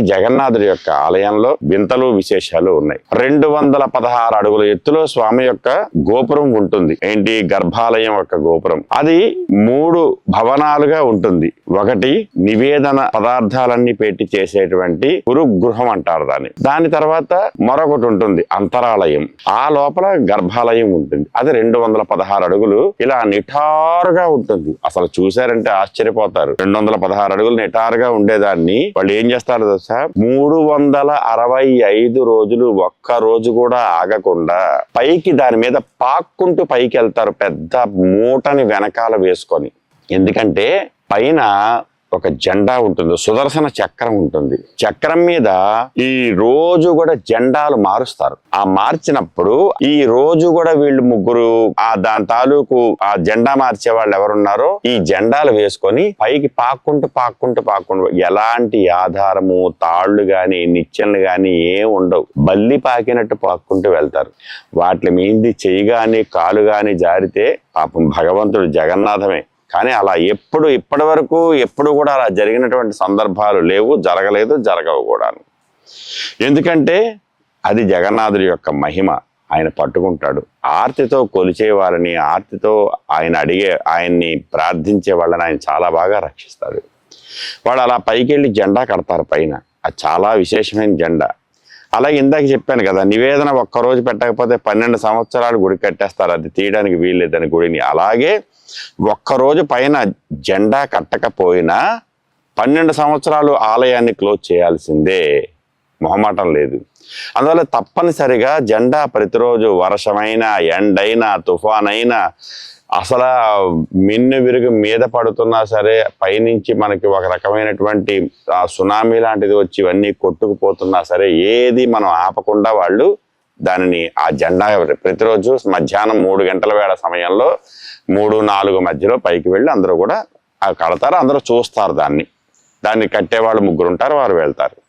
జగన్నాథుడి యొక్క ఆలయంలో వింతలు విశేషాలు ఉన్నాయి. రెండు వందల పదహారు అడుగుల ఎత్తులో స్వామి యొక్క గోపురం ఉంటుంది. ఏంటి? గర్భాలయం యొక్క గోపురం. అది మూడు భవనాలుగా ఉంటుంది. ఒకటి నివేదన పదార్థాలన్నీ పెట్టి చేసేటువంటి గురు గృహం అంటారు దాన్ని. దాని తర్వాత మరొకటి ఉంటుంది అంతరాలయం. ఆ లోపల గర్భాలయం ఉంటుంది. అది రెండు వందల పదహారు అడుగులు ఇలా నిఠారుగా ఉంటుంది. అసలు చూసారంటే ఆశ్చర్యపోతారు. రెండు వందల పదహారు అడుగులు నిఠారుగా ఉండేదాన్ని. వాళ్ళు ఏం చేస్తారు తెలుసా మూడు వందల అరవై ఐదు రోజులు ఒక్క రోజు కూడా ఆగకుండా పైకి దాని మీద పాక్కుంటూ పైకి వెళ్తారు పెద్ద మూటని వెనకాల వేసుకొని. ఎందుకంటే పైన ఒక జెండా ఉంటుంది సుదర్శన చక్రం ఉంటుంది. చక్రం మీద ఈ రోజు కూడా జెండాలు మారుస్తారు. ఆ మార్చినప్పుడు ఈ రోజు కూడా వీళ్ళు ముగ్గురు ఆ దాని తాలూకు ఆ జెండా మార్చే వాళ్ళు ఎవరున్నారో ఈ జెండాలు వేసుకొని పైకి పాక్కుంటూ పాక్కుంటూ పాక్కుంటూ ఎలాంటి ఆధారము తాళ్ళు గాని నిచ్చెనలు గాని ఏం ఉండవు. బల్లి పాకినట్టు పాక్కుంటూ వెళ్తారు. వాటి మీది చెయ్యి గాని కాలు గాని జారితే పాపం భగవంతుడు జగన్నాథమే. కానీ అలా ఎప్పుడు ఇప్పటి వరకు ఎప్పుడు కూడా అలా జరిగినటువంటి సందర్భాలు లేవు జరగలేదు జరగవు కూడా ఎందుకంటే అది జగన్నాథుడి యొక్క మహిమ. ఆయన పట్టుకుంటాడు. ఆర్తితో కొలిచే వాళ్ళని ఆర్తితో ఆయన అడిగే ఆయన్ని ప్రార్థించే వాళ్ళని ఆయన చాలా బాగా రక్షిస్తాడు. వాడు అలా పైకి వెళ్ళి జెండా కడతారు పైన. అది చాలా విశేషమైన జెండా. అలాగే ఇందాక చెప్పాను కదా నివేదన ఒక్కరోజు పెట్టకపోతే పన్నెండు సంవత్సరాలు గుడి కట్టేస్తారు. అది తీయడానికి వీల్లేదని గుడిని. అలాగే ఒక్కరోజు పైన జెండా కట్టకపోయినా పన్నెండు సంవత్సరాలు ఆలయాన్ని క్లోజ్ చేయాల్సిందే. మొహమాటం లేదు. అందువల్ల తప్పనిసరిగా జెండా ప్రతిరోజు వర్షమైనా ఎండైనా తుఫానైనా అసలు మిన్ను విరుగు మీద పడుతున్నా సరే పైనుంచి మనకి ఒక రకమైనటువంటి సునామీ లాంటిది వచ్చి ఇవన్నీ కొట్టుకుపోతున్నా సరే ఏది మనం ఆపకుండా వాళ్ళు దానిని ఆ జెండా ప్రతిరోజు మధ్యాహ్నం మూడు గంటల వేళ సమయంలో మూడు నాలుగు మధ్యలో పైకి వెళ్ళి అందరూ కూడా ఆ కడతారు అందరూ చూస్తారు దాన్ని. దాన్ని కట్టేవాళ్ళు ముగ్గురు ఉంటారు వారు వెళ్తారు.